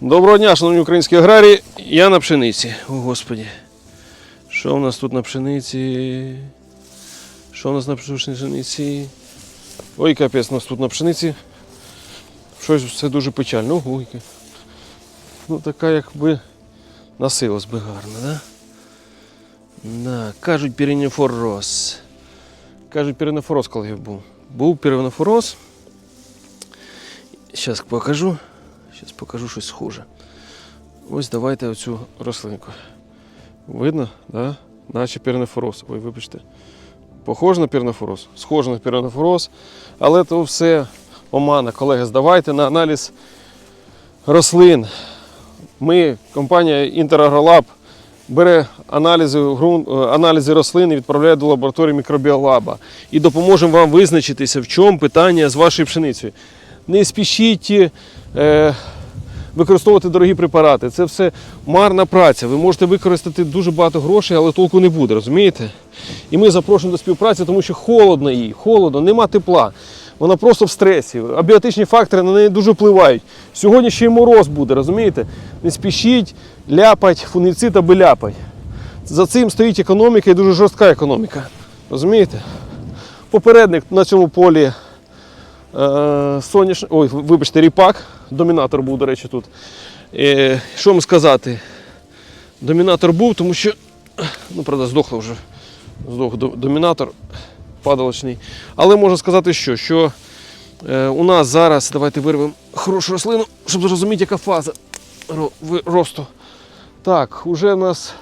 Доброго дня, шановні українські аграрії. Я на пшениці. О, Господі. Що в нас тут на пшениці? Що в нас на пшениці? Ой, капець, у нас тут на пшениці. Щось все дуже печально. Ого. Ну, така якби насилась би гарно, да? Да, кажуть, переніфороз. Кажуть, переніфороз, коли був. Був переніфороз. Зараз покажу. Зараз покажу щось схоже. Ось давайте оцю рослинку. Видно, да? Наче пірнефороз. Ой, вибачте. Похоже на пірнефороз, схоже на пірнефороз, але то все омана. Колеги, здавайте на аналіз рослин. Ми, компанія Інтерагролаб, бере аналізи, ґрунт, е, аналізи рослин і відправляє до лабораторії мікробіолаба. І допоможемо вам визначитися, в чому питання з вашою пшеницею. Не спішіть е, використовувати дорогі препарати. Це все марна праця. Ви можете використати дуже багато грошей, але толку не буде, розумієте? І ми запрошуємо до співпраці, тому що холодно їй, холодно, нема тепла. Вона просто в стресі. Абіотичні фактори на неї дуже впливають. Сьогодні ще й мороз буде, розумієте? Не спішіть, ляпать, фунгіцид аби ляпать. За цим стоїть економіка і дуже жорстка економіка. Розумієте? Попередник на цьому полі соняш... Ой, вибачте, ріпак. Домінатор був, до речі, тут. Е, що вам сказати? Домінатор був, тому що, ну, правда, здохло вже. Здох домінатор падалочний. Але можна сказати, що, що е, у нас зараз, давайте вирвемо хорошу рослину, щоб зрозуміти, яка фаза росту. Так, уже в нас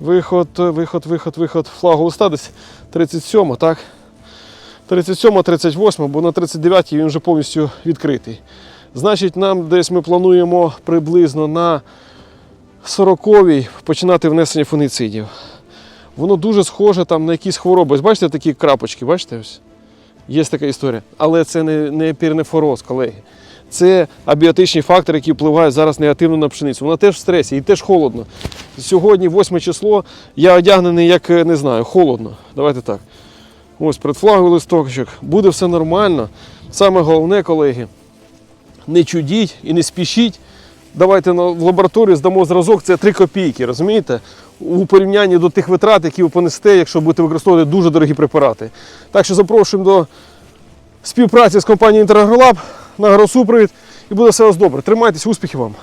виход, виход, виход, виход флагу листа десь 37, так? 37, 38, бо на 39-й він вже повністю відкритий. Значить, нам десь ми плануємо приблизно на 40-й починати внесення фунгіцидів. Воно дуже схоже там на якісь хвороби. Бачите такі крапочки, бачите? Ось? Є така історія. Але це не, не пірнефороз, колеги. Це абіотичні фактори, які впливають зараз негативно на пшеницю. Вона теж в стресі і теж холодно. Сьогодні 8 число, я одягнений, як е, не знаю, холодно. Давайте так. Ось предфлаговий листочок. Буде все нормально. Саме головне, колеги, не чудіть і не спішіть. Давайте в лабораторію здамо зразок, це 3 копійки, розумієте? У порівнянні до тих витрат, які ви понесете, якщо будете використовувати дуже дорогі препарати. Так що запрошуємо до співпраці з компанією Інтерагролаб на агросупровід і буде все у вас добре. Тримайтесь, успіхів вам!